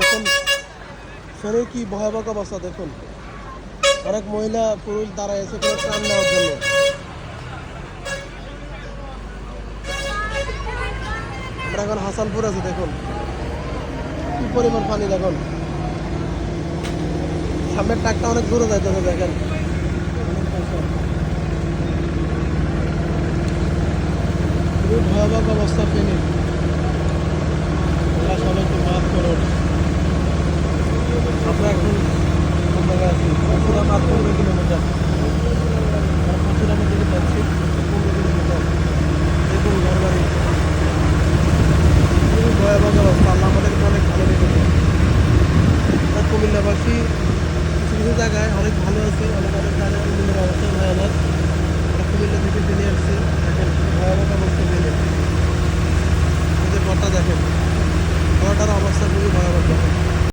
দেখুন। ফেনের কি ভয়াবহ অবস্থা, দেখুন। অনেক মহিলা পুরুষ দাঁড়ায় এসে কোনো ত্রাণ নেওয়ার জন্য। আমরা এখন হাসানপুর আছে, দেখুন। কি পরিমাণ পানি, দেখুন। সামনের ট্রাকটা অনেক দূরে যাইতেছে, দেখেন। ভয়াবহ অবস্থা, ফেনি। অবস্থা, আল্লাহ আমাদেরকে অনেক ভালো রেখেছে আমরা কুমিল্লাবাসী কিছু কিছু জায়গায় অনেক ভালো আছে, অনেক অনেক জায়গায় কুমিল্লার অবস্থা ভয়ানক আমার কুমিল্লা থেকে ফেলে আসছে, দেখেন ভয়াবহ অবস্থা ফেলে যে ঘরটা দেখেন ঘরটার অবস্থা খুবই ভয়াবহ।